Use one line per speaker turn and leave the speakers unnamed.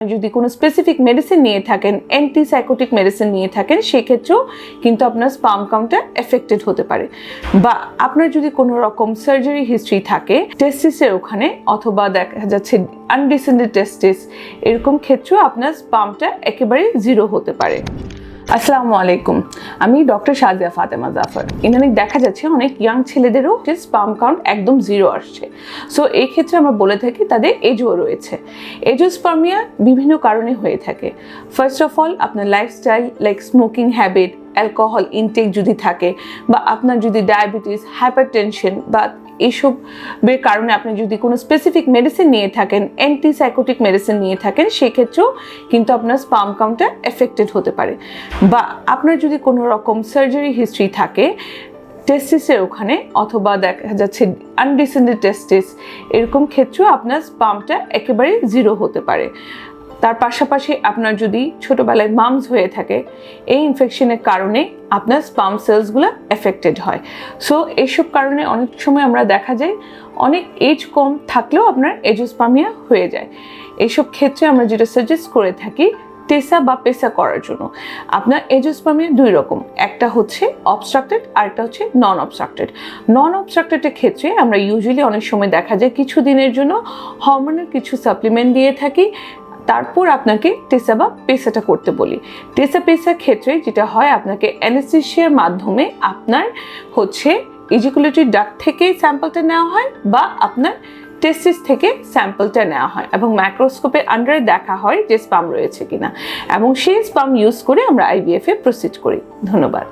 যদি কোনো specific medicine নিয়ে থাকেন অ্যান্টিসাইকোটিক মেডিসিন নিয়ে থাকেন, সেক্ষেত্রেও কিন্তু আপনার স্পাম কাউন্টার এফেক্টেড হতে পারে। বা আপনার যদি কোনো রকম সার্জারি হিস্ট্রি থাকে টেস্টিসের ওখানে অথবা দেখা যাচ্ছে আনডিসেন্ডেড টেস্টিস এরকম ক্ষেত্রেও আপনার স্পামটা একেবারে জিরো হতে পারে। আসসালামু আলাইকুম। আমি ডক্টর সাজিয়া ফাতেমা জাফর। এখানে দেখা যাচ্ছে অনেক ইয়াং ছেলেদেরও যে স্পাম কাউন্ট একদম জিরো আসছে। সো এই ক্ষেত্রে আমরা বলে থাকি তাদের এজও রয়েছে। এজোস্পার্মিয়া বিভিন্ন কারণে হয়ে থাকে। ফার্স্ট অফ অল আপনার lifestyle like smoking habit alcohol intake যদি থাকে বা আপনার যদি ডায়াবেটিস হাইপারটেনশন বা এইসবের কারণে আপনি যদি কোনো স্পেসিফিক মেডিসিন নিয়ে থাকেন অ্যান্টিসাইকোটিক মেডিসিন নিয়ে থাকেন, সেক্ষেত্রেও কিন্তু আপনার স্পাম কাউন্টটা এফেক্টেড হতে পারে। বা আপনার যদি কোনো রকম সার্জারি হিস্ট্রি থাকে টেস্টিসের ওখানে অথবা দেখা যাচ্ছে আনডিসেন্ডেড টেস্টিস এরকম ক্ষেত্রেও আপনার স্পামটা একেবারে জিরো হতে পারে। তার পাশাপাশি আপনার যদি ছোটোবেলায় মামস হয়ে থাকে, এই ইনফেকশনের কারণে আপনার স্পাম সেলসগুলো এফেক্টেড হয়। সো এইসব কারণে অনেক সময় আমরা দেখা যায়, অনেক এজ কম থাকলেও আপনার এজোস্পামিয়া হয়ে যায়। এইসব ক্ষেত্রে আমরা যেটা সাজেস্ট করে থাকি টেসা বা পেসা করার জন্য। আপনার এজোস্পামিয়া দুই রকম, একটা হচ্ছে অবস্ট্রাক্টেড আর একটা হচ্ছে নন অবস্ট্রাক্টেড নন অবস্ট্রাক্টেডের ক্ষেত্রে আমরা ইউজুয়ালি অনেক সময় দেখা যায়, কিছু দিনের জন্য হরমোনের কিছু সাপ্লিমেন্ট দিয়ে থাকি তারপর আপনাকে টেসা বা পেসাটা করতে বলি। টেসা পেসার ক্ষেত্রে যেটা হয়, আপনাকে অ্যানেস্থেশিয়ার মাধ্যমে আপনার হচ্ছে ইজিকুলেটরি ডাক্ট থেকে স্যাম্পলটা নেওয়া হয় বা আপনার টেস্টিস থেকে স্যাম্পলটা নেওয়া হয় এবং মাইক্রোস্কোপের আন্ডারে দেখা হয় যে স্পাম রয়েছে কিনা। এবং সেই স্পাম ইউজ করে আমরা আইভিএফে প্রসিড করি। ধন্যবাদ।